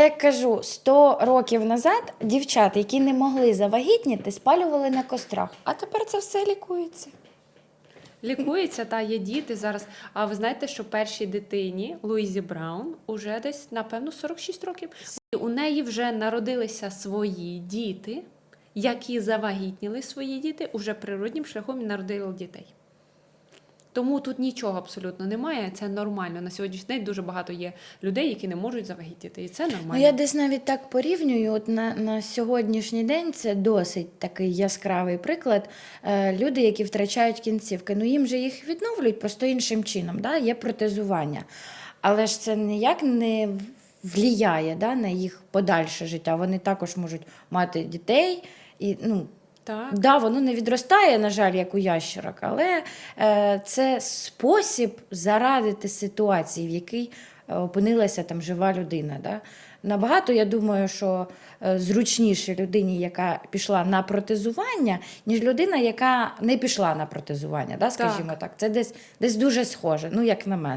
Як кажу, 100 років назад дівчата, які не могли завагітніти, спалювали на кострах. А тепер це все лікується. Лікується та є діти зараз. А ви знаєте, що першій дитині Луїзі Браун уже десь напевно 46 років. І у неї вже народилися свої діти, які завагітніли свої діти, уже природнім шляхом народили дітей. Тому тут нічого абсолютно немає. Це нормально. На сьогоднішній день дуже багато є людей, які не можуть завагітніти, і це нормально. Ну, я десь навіть так порівнюю. От на, на сьогоднішній день це досить такий яскравий приклад. Е, люди, які втрачають кінцівки, ну їм же їх відновлюють просто іншим чином. Да? Є протезування. Але ж це ніяк не вліяє да, на їх подальше життя. Вони також можуть мати дітей і ну. Так. Да, воно не відростає, на жаль, як у ящерок, але е, це спосіб зарадити ситуації, в якій е, опинилася там жива людина. Да? Набагато, я думаю, що е, зручніше людині, яка пішла на протезування, ніж людина, яка не пішла на протезування. Да? Скажімо так. Це десь, десь дуже схоже, ну як на мене.